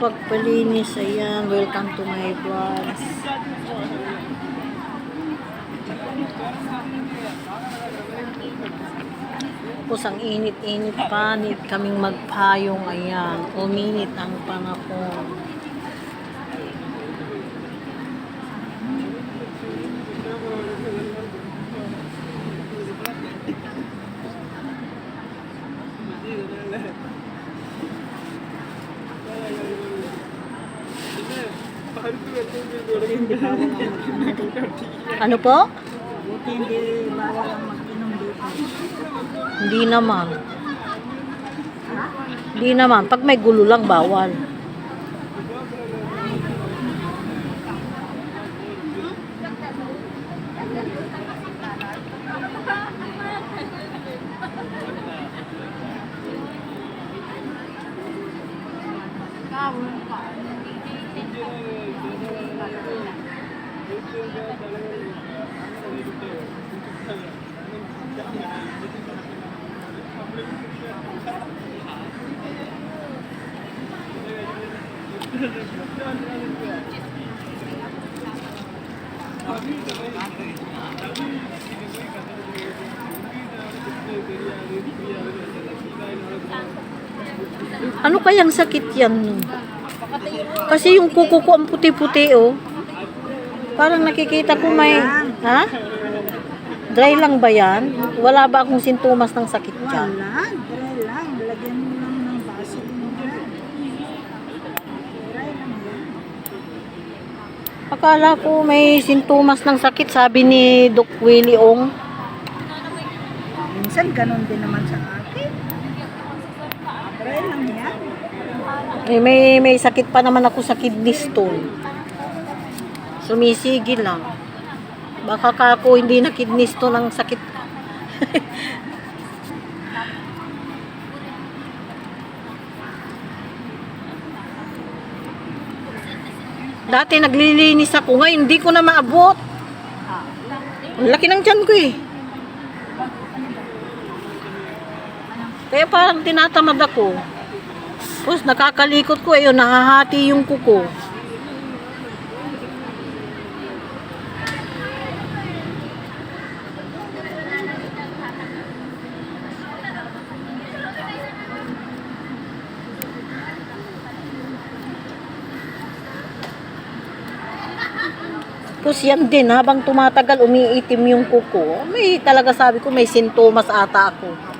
pagpalinis. Ayan, welcome to my vlog. Tapos ang init-init pa, need kaming magpayong. Ayan, uminit ang panahon. Ano po? Buti hindi bawal ang mag-inom dito. Hindi naman. Hindi naman. Pag may gulo lang, bawal. Ano kayang sakit yan? no? Kasi yung kuko ko ang puti-puti, oh. Parang nakikita ko may... Ha? Dry lang ba yan? Wala ba akong sintomas ng sakit dyan? Wala, dry lang. Lagyan mo lang ng yan. Akala ko may sintomas ng sakit, sabi ni Doc Willie Ong. Minsan ganun din naman sa akin. Dry lang yan. Eh, may, may sakit pa naman ako sa kidney stone. Sumisigil lang. Baka ka ako hindi na kidney stone ang sakit. Dati naglilinis ako, ngayon hindi ko na maabot. Ang laki ng tiyan ko eh. Kaya parang tinatamad ako. Tapos nakakalikot ko, ayun, nahahati yung kuko. Tapos yan din, habang tumatagal, umiitim yung kuko. May talaga sabi ko, may sintomas ata ako.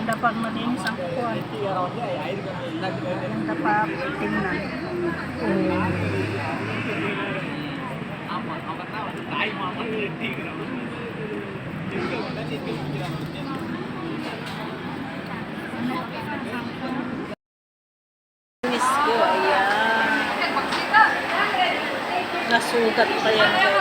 Maganda pag malinis ang kuko. Maganda pa tingnan. Nasugat pa yan.